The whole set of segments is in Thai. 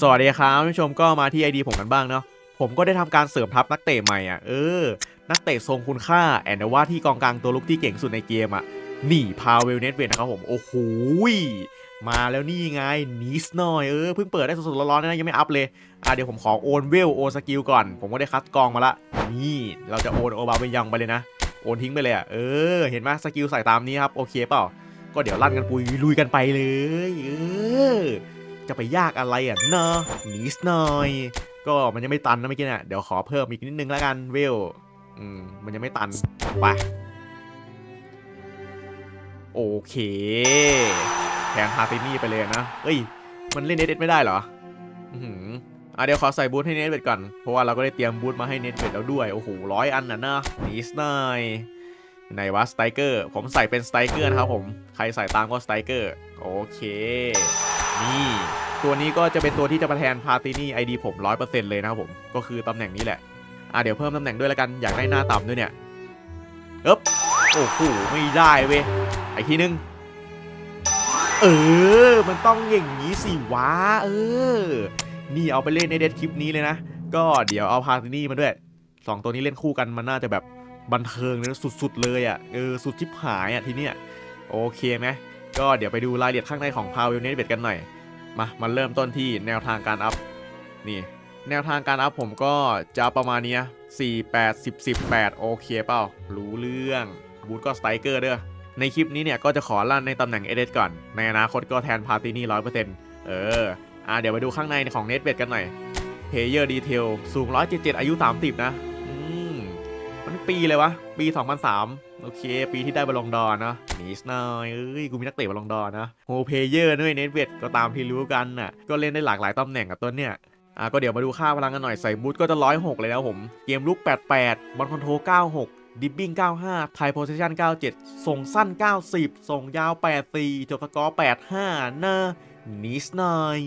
สวัสดีครับท่านผู้ชมก็มาที่ไอดีผมกันบ้างเนาะผมก็ได้ทำการเสริมทัพนักเตะใหม่อะเออ นักเตะทรงคุณค่าแอนว่าที่กองกลางตัวลุกที่เก่งสุดในเกมอะนี่พาเวลเนตเวนนะครับผม โอ้โหมาแล้วนี่ไงนิสหน่อย เออ เพิ่งเปิดได้สดๆร้อนๆนะยังไม่อัพเลย อะเดี๋ยวผมขอโอนเวลโอนสกิลก่อน ผมก็ได้คัดกองมาละ นี่เราจะโอนโอบาไปยังไปเลยนะ โอนทิ้งไปเลยอะ เออ เห็นไหมสกิลใส่ตามนี้ครับ โอเคเปล่า ก็เดี๋ยวลั่นกันปุยลุยกันไปเลย เออ จะไปยากอะไรอะเนาะนิสหน่อย ก็มันยังไม่ตันนะเมื่อกี้เนี่ยเดี๋ยวขอเพิ่มอีกนิดนึงแล้วกันเวลอืมมันยังไม่ตันไปโอเคแทนฮาร์ตินี่ไปเลยนะ เอ้ย มันเล่นเนตไม่ได้เหรอ อืออะเดี๋ยวขอใส่บูทให้เนตเวดก่อน เพราะว่าเราก็ได้เตรียมบูทมาให้เนตเวดแล้วด้วย โอ้โหร้อยอันน่ะนะนิสหน่อยไหนวะสไตรเกอร์ ผมใส่เป็นสไตรเกอร์นะครับผม ใครใส่ตามก็สไตรเกอร์ โอเค นี่ตัวนี้ก็จะเป็นตัวที่จะมาแทนพาตินี่ไอดีผม 100%เลยนะครับผม ก็คือตำแหน่งนี้แหละ อะเดี๋ยวเพิ่มตำแหน่งด้วยแล้วกัน อยากได้หน้าต่ำด้วยเนี่ยเอ๊บโอ้โหไม่ได้เว้ยไอทีนึง เออ มันต้องอย่างนี้สิวะเออ นี่เอาไปเล่นในเด็ดคลิปนี้เลยนะ ก็เดี๋ยวเอาพาตินี่มาด้วยสองตัวนี้เล่นคู่กันมันน่าจะแบบบันเทิงเลยสุดๆเลยอะเออสุดชิบหายอะทีเนี้ยโอเคไหม ก็เดี๋ยวไปดูรายละเอียดข้างในของพาวเวลเนตเบดกันหน่อย มามาเริ่มต้นที่แนวทางการอัพ นี่ แนวทางการอัพผมก็จะประมาณนี้ย4 8 10 10 8โอเคเปล่า รู้เรื่องบูทก็สไตรเกอร์เด้อ ในคลิปนี้เนี่ยก็จะขอลั่นในตำแหน่งเอเดก่อน ในอนาคตก็แทนพาตินี่ร้อยเปอร์เซ็นต์เออ อะเดี๋ยวไปดูข้างในของเน็ตเบดกันหน่อย Player Detail สูง177อายุ30นะ อืม มันปีเลยวะ ปี2003 โอเค ปีที่ได้บอลลงดอร์นะนิสหน่อยเอ้ยกูมีนักเตะบอลลงดอร์นะโฮเพเยอร์ด้วยเน็ตเวดก็ตามที่รู้กันน่ะก็เล่นได้หลากหลายตำแหน่งกับตัวเนี้ยอะก็เดี๋ยวมาดูค่าพลังกันหน่อยใส่บูทก็จะ106เลยนะผม เกมลุก 88 บอลคอนโทรล96ดิบบิ้ง 95 ไทยโพซิชัน97 ส่งสั้น 90 ส่งยาว 84 จบสกอร์ 85นะนิสหน่อย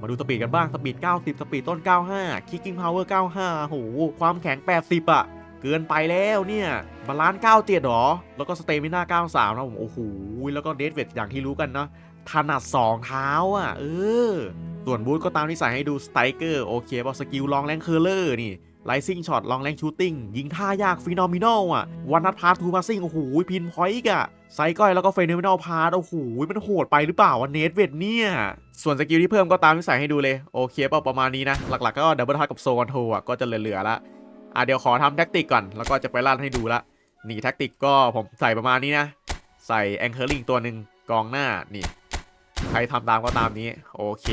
มาดูสปีดกันบ้าง สปีด 90 สปีดต้น 95 คิกกิ้งพาวเวอร์ 95 โห ความแข็ง 80 อะ เกินไปแล้วเนี่ย บาลานซ์97หรอ แล้วก็สเตมิน่า93นะผม โอ้โห แล้วก็เดดเวทอย่างที่รู้กันเนาะถนัด2เท้าอะ เออ ส่วนบูทก็ตามที่ใส่ให้ดูสไตรเกอร์โอเคป่ะสกิลลองแรงเคอร์เลอร์นี่ไลซิ่งช็อตลองแรงชูตติ้งยิงท่ายากฟีนอมินอลอะ วันนัดพาร์ทูพาซิ่งโอ้โหพินพอยต์อะไซก้อยแล้วก็เฟนอมินอลพาร์ทโอ้โหมันโหดไปหรือเปล่าวันเนทเวทเนี่ย ส่วนสกิลที่เพิ่มก็ตามที่ใส่ให้ดูเลย โอเคป่ะประมาณนี้นะ หลักๆก็ดับเบิลทัชกับโซนโทอะก็จะเหลือๆละ อะเดี๋ยวขอทำแท็กติกก่อน แล้วก็จะไปลั่นให้ดูละนี่แท็กติกก็ผมใส่ประมาณนี้นะ ใส่แองเคอร์ลิงตัวหนึ่งกองหน้านี่ ใครทำตามก็ตามนี้ โอเค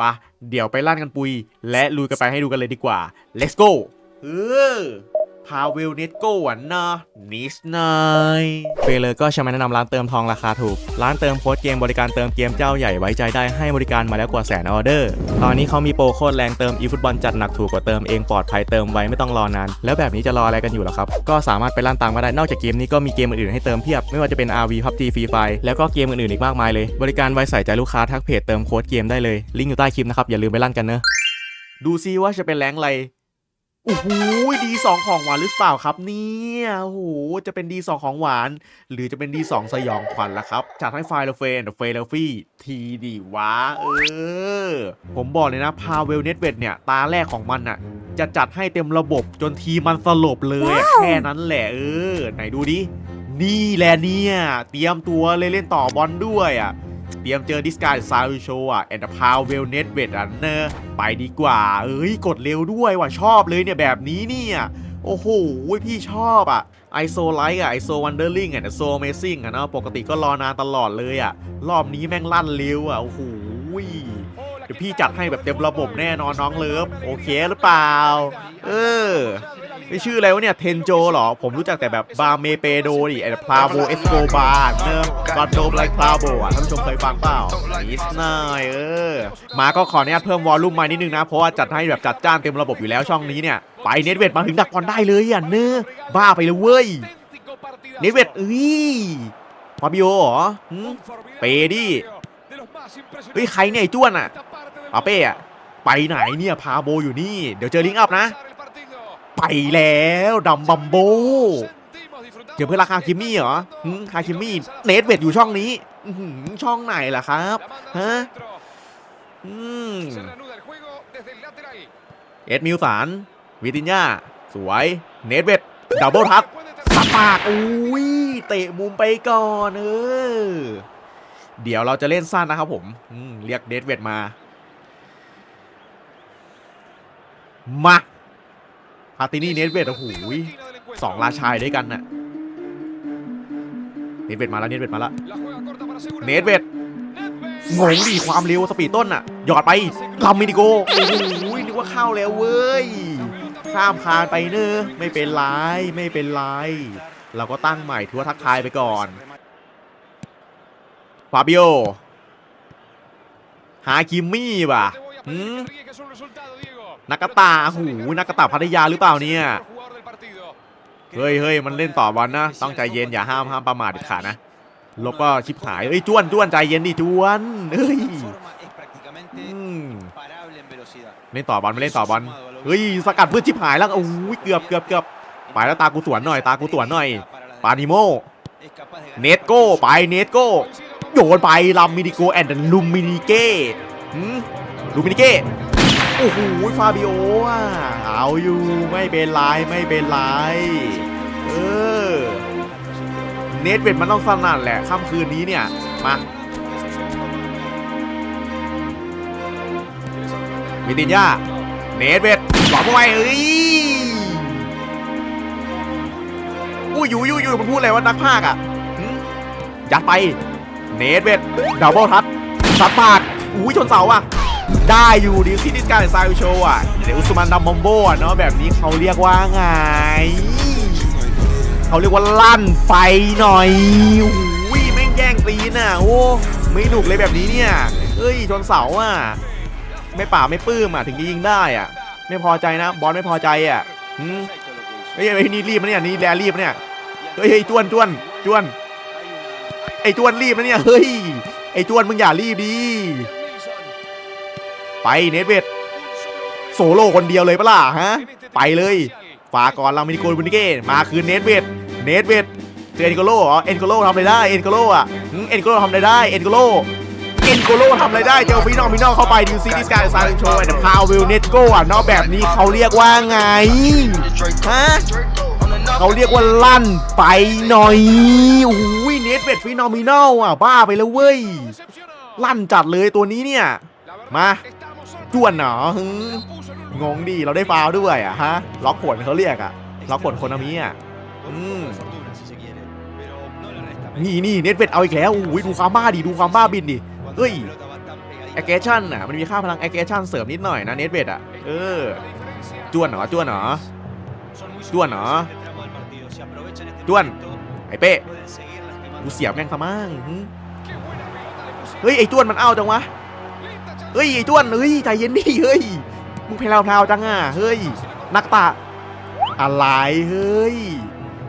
ปะเดี๋ยวไปลั่นกันปุย และลุยกันไปให้ดูกันเลยดีกว่า let's go เออ พาเวลเนตโก้อะนะนิสนายเฟเลอร์ก็จะมาแนะนำร้านเติมทองราคาถูก ร้านเติมโค้ดเกมบริการเติมเกมเจ้าใหญ่ไว้ใจได้ให้บริการมาแล้วกว่าแสนออเดอร์ ตอนนี้เขามีโปรโคตรแรงเติม eFootball จัดหนักถูกกว่าเติมเองปลอดภัยเติมไว้ไม่ต้องรอนาน แล้วแบบนี้จะรออะไรกันอยู่ล่ะครับ ก็สามารถไปลั่นตามก็ได้นอกจากเกมนี้ก็มีเกมอื่นๆให้เติมเพียบ ไม่ว่าจะเป็น RV PUBG Free Fire แล้วก็เกมอื่นๆอีกมากมายเลย บริการไว้ใส่ใจลูกค้าทักเพจเติมโค้ดเกมได้เลยลิงก์อยู่ใต้คลิปนะครับอย่าลืมไปลั่นกันเนอะดูซิว่าจะเป็นแรงไร โอ้โหดีสองของหวานหรือเปล่าครับ เนี่ยโอ้โหจะเป็นดีสองของหวาน หรือจะเป็นดีสองสยองขวัญล่ะครับจัดให้ไฟล์เฟนเฟลฟี่ทีดีวะเออ ผมบอกเลยนะพาเวลเน็ตเวดเนี่ย ตาแรกของมันน่ะจะจัดให้เต็มระบบจนทีมมันสลบเลยอะแค่นั้นแหละเออ ไหนดูดิ นี่แหละเนี่ย เตรียมตัวเลยเล่นต่อบอลด้วยอะ เตรียมเจอดิสการ์ดซาวิโชอะแอนด์พาวเวลเน็ตเวดอันเนอร์ไปดีกว่า เอ้ย กดเร็วด้วยว่ะชอบเลยเนี่ยแบบนี้เนี่ย โอ้โห พี่ชอบอะไอโซไลท์อะไอโซวันเดอร์ลิงอะไอโซเมซิ่งอะนะปกติก็รอนานตลอดเลยอะ รอบนี้แม่งลั่นเร็วอะ โอ้โหเดี๋ยวพี่จัดให้แบบเต็มระบบแน่นอนน้องเลิฟโอเคหรือเปล่า เออ ไม่ชื่ออะไรวะเนี่ย เทนโจเหรอ ผมรู้จักแต่แบบบาเมเปโดดิไอ้พลาโบเอสโกบาเนอะกอดโดมไลพลาโบอะท่านผู้ชมเคยฟังเปล่านิสหน่อยเออ มาก็ขออนุญาตเพิ่มวอลลุ่มมานิดนึงนะ เพราะว่าจัดให้แบบจัดจ้านเต็มระบบอยู่แล้วช่องนี้เนี่ย ไปเน็ตเวทมาถึงดักบอลได้เลยอะเนื้อบ้าไปเลยเว้ย เน็ตเวทเอ้ยฟาบิโอเหรอเปดิเฮ้ยใครเนี่ยไอ้จ้วนอะปาเป้อะไปไหนเนี่ยพาโบอยู่นี่ เดี๋ยวเจอลิงก์อัพนะ ไปแล้วดัมบัมโบเจอเพื่อราคาคิมมี่เหรอหึฮาคิมมี่เนทเวทอยู่ช่องนี้ช่องไหนล่ะครับฮะเอ็ดมิลสันวิตินยาสวย เนทเวดดับเบิลทับสับปากอุ้ยเตะมุมไปก่อนเออเดี๋ยวเราจะเล่นสั้นนะครับผมเรียกเนทเวดมามาาตินี่เนทเวดโอ้โหสองราชายด้วยกันน่ะเนทเวดมาแล้วเนทเวดมาแล้วเนทเวดงงดิความเร็วสปีดต้นน่ะหยอดไปลำมินิโกโอ้โหนึกว่าเข้าแล้วเว้ยข้ามคานไปเนอะไม่เป็นไรไม่เป็นไรเราก็ตั้งใหม่ทัวทักทายไปก่อนฟาบิโอฮาคิมมี่ว่ะ หืมนักกะตาหูนักกะตาพัทยาหรือเปล่าเนี่ยเฮ้ยเฮ้ยมันเล่นต่อบอลนะต้องใจเย็นอย่าห้ามห้ามประมาทเด็ดขาดนะลบก็ชิบหายเอ้ยจ้วนจ้วนใจเย็นดิจ้วนเฮ้ยอืมเล่นต่อบอลไม่เล่นต่อบอลเฮ้ยสกัดเพื่อชิบหายแล้วโอ้ยเกือบเกือบเกือบไปแล้วตากูสวนหน่อยตากูสวนหน่อยปานิโมเนตโก้ไปเนตโก้โยนไปลัมมินิโกแอนด์ลูมินิเก้หืม ลูมินิเก้โอ้โหฟาบิโออะเอาอยู่ไม่เป็นไรไม่เป็นไรเออเนตเวดมันต้องสนั่นแหละค่ำคืนนี้เนี่ยมาวิตินยาเนตเวดหลอกเข้าไปเอ้ยอู้ยู่ยู่ยู่มันพูดอะไรว่านักพาก่ะยัดไป เนทเวทดับเบิลทัชสัดปากอุ้ยชนเสาอะ ได้อยู่ดิซินิสการไซโชอะเดี๋ยวอุสมันดัมบอมโบอะเนาะแบบนี้เขาเรียกว่าไงเขาเรียกว่าลั่นไปหน่อยอุ้ยแม่งแย่งตีนอะโอ้ไม่หนุกเลยแบบนี้เนี่ยเอ้ยชนเสาอะไม่ป่าไม่ปื้มอะถึงจะยิงได้อะ ไม่พอใจนะบอลไม่พอใจอะหืมเฮ้ยเฮ้นี่รีบนะเนี่ยนี่แลรีบเนี่ยเฮ้ยเฮ้จวนจวนจวนไอ้จวนรีบนะเนี่ยเฮ้ยไอ้จวนมึงอย่ารีบดี ไปเนทเวทโซโล่คนเดียวเลยปะล่ะฮะ ไปเลยฝากก่อนเรามินิโกลบุนิเก้มาคืนเนทเวทเนทเวทเจอเอ็นโกโลเหรอเอ็นโกโลทำอะไรได้เอ็นโกโลอะเอ็นโกโลทำอะไรได้เอ็นโกโลเอ็นโกโลทำอะไรได้เจอฟีนอลฟีนอลเข้าไปดิวซีดิสการ์ซาร์โชว์แต่พาววิลเนตโกอะเนอกแบบนี้เขาเรียกว่าไงฮะเขาเรียกว่าลั่นไปหน่อยโอ้ยเนทเวดฟีนอมินอลอะบ้าไปแล้วเว้ยลั่นจัดเลยตัวนี้เนี่ยมา จวนเหรองงดิเราได้ฟาวด้วยอะฮะล็อกผลเขาเรียกอะล็อกผลคนนามิอะอืมนี่นี่เนทเวดเอาอีกแล้วโอ้ยดูความบ้าดิดูความบ้าบินดิเฮ้ยแอคชั่นอะมันมีค่าพลังแอคชั่นเสริมนิดหน่อยนะเนทเวดอะเออจวนเหรอจวนเหรอจวนเหรอจวนไอ้เป้กูเสียบแม่งทำมั่งเฮ้ยไอ้จวนมันเอาจังวะ เฮ้ยไอ้วนเฮ้ยใจเย็นดิเฮ้ยมึงเพลาๆจังอะเฮ้ยนักตะอะไรเฮ้ย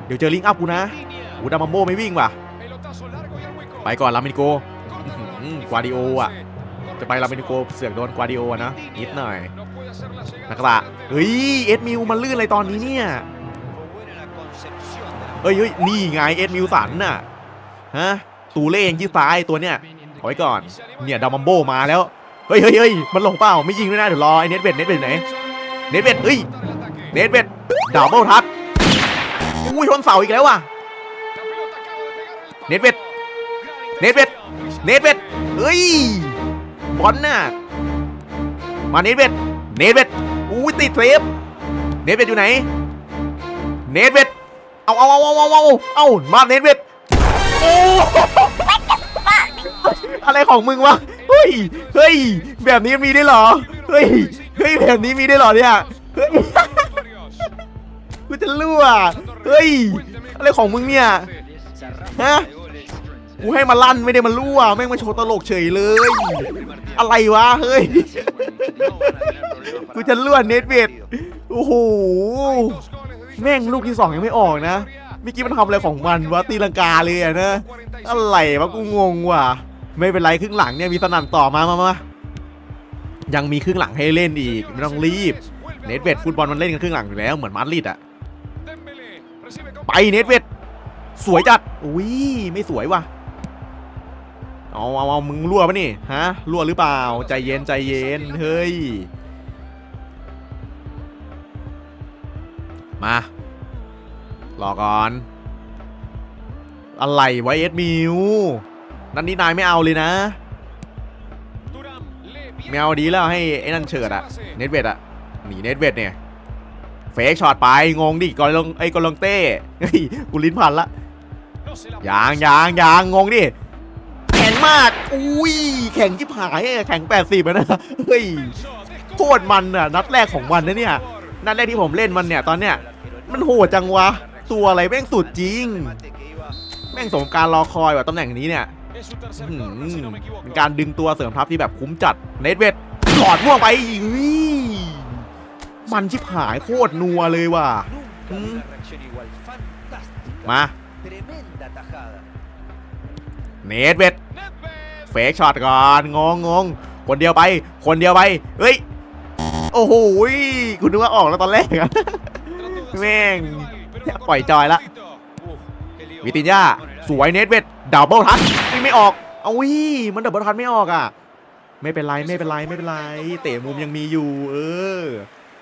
เดี๋ยวเจอลิงอัพกูนะอูดามัมโบไม่วิ่งว่ะไปก่อนลามินิโกกวาดิโออะจะไปลามินิโกเสือกโดนกวาดิโอนะนิดหน่อยนักตะเฮ้ยเอ็ดมิวมันลื่นอะไรตอนนี้เนี่ยเฮ้ยเฮ้ยนี่ไงเอ็ดมิวสันน่ะฮะตูเล่งที่ซ้ายตัวเนี้ยเอาไว้ก่อนเนี่ยดามัมโบมาแล้ว เฮ้ยเฮ้ยเฮ้ยมันลงเปล่าไม่ยิงด้วยนะเดี๋ยวรอไอ้เน็ตเวดเน็ตเวดไหนเน็ตเวดเฮ้ยเน็ตเวดดับเบิลทัชอุ้ยชนเสาอีกแล้วว่ะเน็ตเวดเน็ตเวดเน็ตเวดเฮ้ยบอลน่ะมาเน็ตเวดเน็ตเวดอุ้ยติดเซฟเน็ตเวดอยู่ไหนเน็ตเวดเอาเอาเอาเอาเอาเอาเอามาเน็ตเวทโอ้อะไรของมึงวะ ฮ้ย เฮ้ย แบบนี้มีได้หรอ เฮ้ย เฮ้ย แบบนี้มีได้หรอเนี่ย เฮ้ย กูจะรั่ว เฮ้ย อะไรของมึงเนี่ย ฮะ กูให้มาลั่นไม่ได้มารั่ว แม่งมาโชว์ตลกเฉยเลย อะไรวะ เฮ้ย กูจะรั่วเน็ตเวทโอ้โห แม่งลูกที่สองยังไม่ออกนะเมื่อกี้มันทำอะไรของมันวะตีลังกาเลยอะนะ อะไรวะกูงงว่ะ ไม่เป็นไรครึ่งหลังเนี่ยมีสนั่นต่อมามามายังมีครึ่งหลังให้เล่นอีก ไม่ต้องรีบ เนตเวดฟุตบอลมันเล่นกันครึ่งหลังอยู่แล้วเหมือนมาดริดอะไปเนตเวดสวยจัดอุ้ยไม่สวยว่ะเอาเอาเอามึงรั่วปะนี่ฮะรั่วหรือเปล่าใจเย็นใจเย็นเฮ้ยมารอก่อน อะไรไวเอสมิว นันนี้นายไม่เอาเลยนะไม่เอาดีแล้วให้ไอ้นั่นเฉิดอะเน็ตเวดอะหนีเน็ตเวดเนี่ยเฟกช็อตไปงงดิกอลงไอ้กอลงเต้กูลิ้นพันละยางยางยางงงดิแข็งมากอุ้ยแข็งจิบหายแข็งแปดสิบนะเฮ้ยโคตรมันอะนัดแรกของวันนะเนี่ยนัดแรกที่ผมเล่นมันเนี่ยตอนเนี้ยมันโหดจังวะตัวอะไรแม่งสุดจริง แม่งสมการรอคอยว่ะตำแหน่งนี้เนี่ย เป็นการดึงตัวเสริมทัพที่แบบคุ้มจัดเนทเวทถอดม่วงไปอุ้ยมันชิบหายโคตรนัวเลยว่ะ Mm. มาเนทเวทเฟกช็อตก่อนงงงงคนเดียวไป คนเดียวไป เฮ้ย โอ้โหยคุณนึกว่าออกแล้วตอนแรกอะแม่งแทบปล่อยจอยละวิตินยาสวยเนทเวท ดับเบิลทัชไม่ออกเอาวิมันดับเบิลทัชไม่ออกอะ ไม่เป็นไรไม่เป็นไรไม่เป็นไร เตะมุมยังมีอยู่ เออ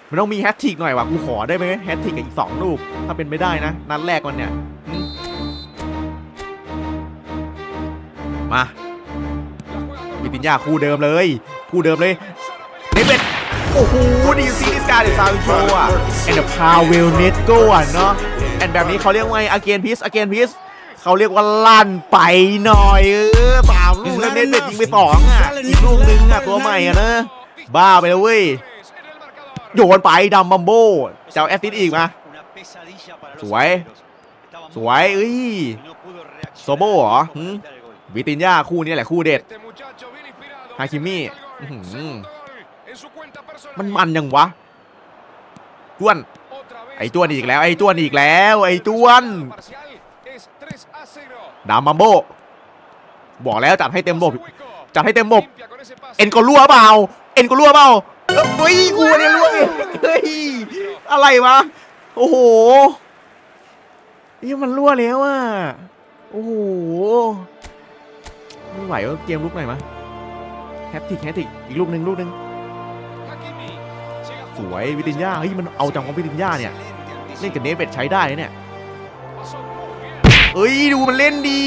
มันต้องมีแฮตทริกหน่อยว่ะกูขอได้ไหมแฮตทริกอีกสองลูกถ้าเป็นไม่ได้นะ นัดแรกมันเนี่ย มาวิตินยาคู่เดิมเลย คู่เดิมเลยเนทเวทโอ้โหดีซีนิสการ์ดซาวโชอะแอนด์พาวเวลเนโก้อะเนาะแอนแบบนี้เขาเรียกว่าไง again piece again piece เขาเรียกว่าลั่นไปหน่อยเออสามลูกแล้วเน็ตเด็ดยิงไปสองอะอีกลูกนึงอะตัวใหม่อะนะบ้าไปแล้วเว้ยโยนไปดัมบัมโบเจ้าแอสซิดอีกมาสวย สวยเอ้ยโซโบเหรอหืมวิตินยาคู่นี้แหละคู่เด็ดฮาคิมิอื้อหือมันมันยังวะจ้วน ไอ้จ้วนอีกแล้ว ไอ้จ้วนอีกแล้ว ไอ้จ้วน ดามบัมโบบอกแล้วจัดให้เต็มบบจัดให้เต็มบบเอ็นก็รั่วเปล่า เอ็นก็รั่วเปล่าเฮ้ยกูเนี่ยรั่วเองเฮ้ยอะไรวะโอ้โหนี่มันรั่วแล้วอะโอ้โหไม่ไหวว่าเกมลุกหน่อยมะแฮตติกแฮตติกอีกลูกหนึ่งลูกหนึ่งสวยวิตินยาเฮ้ยมันเอาจังของวิตินยาเนี่ยเล่นกับเนฟเวทใช้ได้นะเนี่ย เอ้ยดูมันเล่นดี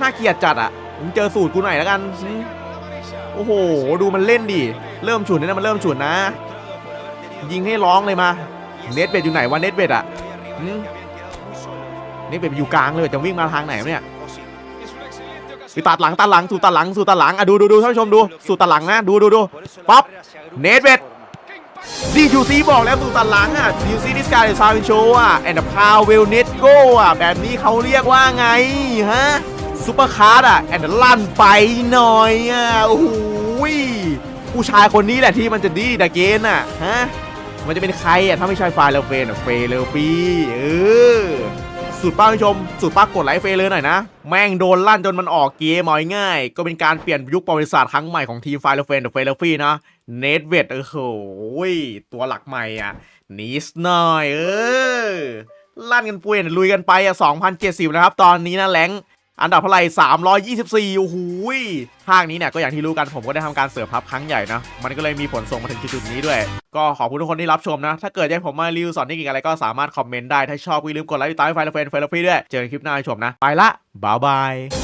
น่าเกลียดจัดอะมึงเจอสูตรกูหน่อยแล้วกันโอ้โห ดูมันเล่นดิเริ่มฉุนนะมันเริ่มฉุนนะ ยิงให้ร้องเลยมาเนทเวทอยู่ไหนวะเนทเวทอะเนทเวทอยู่กลางเลยจะวิ่งมาทางไหนเนี่ยไปตัดหลังตัดหลังสู่ตัดหลังสู่ตัดหลังอะดูดูดูท่านผู้ชมดูสู่ตัดหลังนะดูดูดูปั๊บเนทเวท ดียูซีบอกแล้วสู่ตันหลังอะยูซีดิสการ์ดซาวินโชอะแอนด์พาวเวลเนตโกอะแบบนี้เขาเรียกว่าไงฮะซูเปอร์คาร์ดอะแอนด์ลั่นไปหน่อยอะโอ้โหยผู้ชายคนนี้แหละที่มันจะดีดะเกนอะฮะมันจะเป็นใครอะถ้าไม่ใช่ไฟเลเฟนอะเฟเลปีเออ สุดป้าผู้ชม สุดป้ากดไลค์เฟเลยหน่อยนะ แม่งโดนลั่นจนมันออกเกมเอาง่าย ก็เป็นการเปลี่ยนยุคประวัติศาสตร์ครั้งใหม่ของทีมไฟล์เฟนกับเฟลฟีนะ เนทเวดเออโหยตัวหลักใหม่อะนิสหน่อย เออ ลั่นกันปุยลุยกันไปอะ2,070 นะครับ ตอนนี้นะแรง อันดับเท่าไหร่324 โอ้โหยภาคนี้เนี่ยก็อย่างที่รู้กันผมก็ได้ทำการเสริมพับครั้งใหญ่นะ มันก็เลยมีผลส่งมาถึงจุดนี้ด้วย ก็ขอบคุณทุกคนที่รับชมนะ ถ้าเกิดอยากให้ผมมารีวิวสอนเทคนิคอะไรก็สามารถคอมเมนต์ได้ ถ้าชอบก็อย่าลืมกดไลค์ติดตามให้ไฟล์เฟนไฟล์เฟรด้วย เจอกันคลิปหน้าให้ชมนะ ไปละ บ๊ายบาย